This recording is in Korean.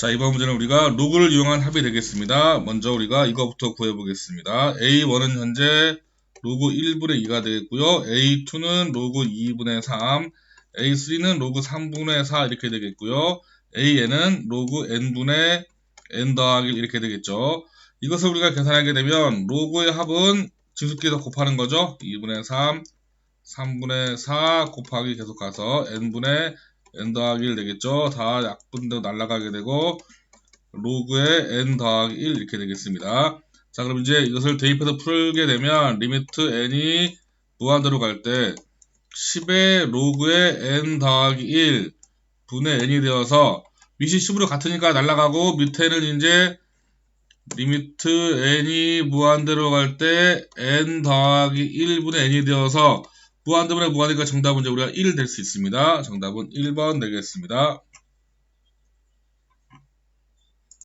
자, 이번 문제는 우리가 로그를 이용한 합이 되겠습니다. 먼저 우리가 이거부터 구해보겠습니다. A1은 현재 로그 1분의 2가 되겠고요. A2는 로그 2분의 3, A3는 로그 3분의 4 이렇게 되겠고요. AN은 로그 n분의 n 더하기 1 이렇게 되겠죠. 이것을 우리가 계산하게 되면 로그의 합은 진수끼리 곱하는 거죠. 2분의 3, 3분의 4 곱하기 계속 가서 n분의 n 더하기 1 되겠죠. 다 약분되고 날아가게 되고 로그의 n 더하기 1 이렇게 되겠습니다. 자 그럼 이제 이것을 대입해서 풀게 되면 리미트 n이 무한대로 갈 때 10의 로그의 n 더하기 1 분의 n이 되어서 밑이 10으로 같으니까 날아가고 밑에는 이제 리미트 n이 무한대로 갈 때 n 더하기 1분의 n이 되어서 무한대분의 무한이니까 정답은 이제 우리가 1될수 있습니다. 정답은 1번 되겠습니다.